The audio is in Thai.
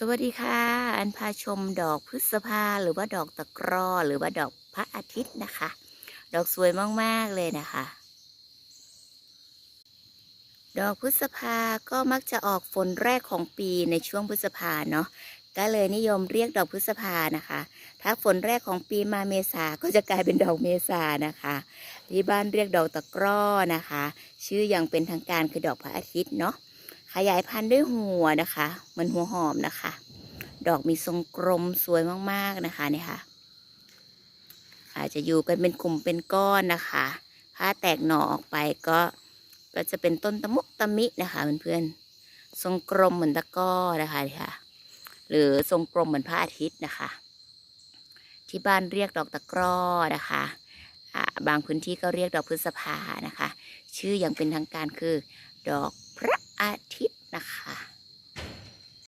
สวัสดีค่ะ อันพาชมดอกพฤษภาหรือว่าดอกตะกร้อหรือว่าดอกพระอาทิตย์นะคะ ดอกสวยมากๆเลยนะคะ ดอกพฤษภาก็มักจะออกฝนแรกของปีในช่วงพฤษภาเนาะก็เลยนิยมเรียกดอกพฤษภานะคะ ถ้าฝนแรกของปีมาเมษาก็จะกลายเป็นดอกเมษานะคะที่บ้านเรียกดอกตะกร้อนะคะ ชื่ออย่างเป็นทางการคือดอกพระอาทิตย์เนาะ ขยายพันธุ์ด้วยหัวนะคะเหมือนหัวหอมนะคะ ดอกมีทรงกลมสวยมากๆนะคะเนี่ยค่ะ อาจจะอยู่กันเป็นกลุ่มเป็นก้อนนะคะ ถ้าแตกหน่อออกไปก็ก็จะเป็นต้นตะมุกตะมินะคะเพื่อนๆทรงกลมเหมือนตะก้อนะคะเนี่ยค่ะ หรือทรงกลมเหมือนพระอาทิตย์นะคะ ที่บ้านเรียกดอกตะกร้อนะคะอ่าบางพื้นที่ก็เรียกดอกพฤษภานะคะ ชื่ออย่างเป็นทางการคือ ดอกพระ อาทิตย์นะคะ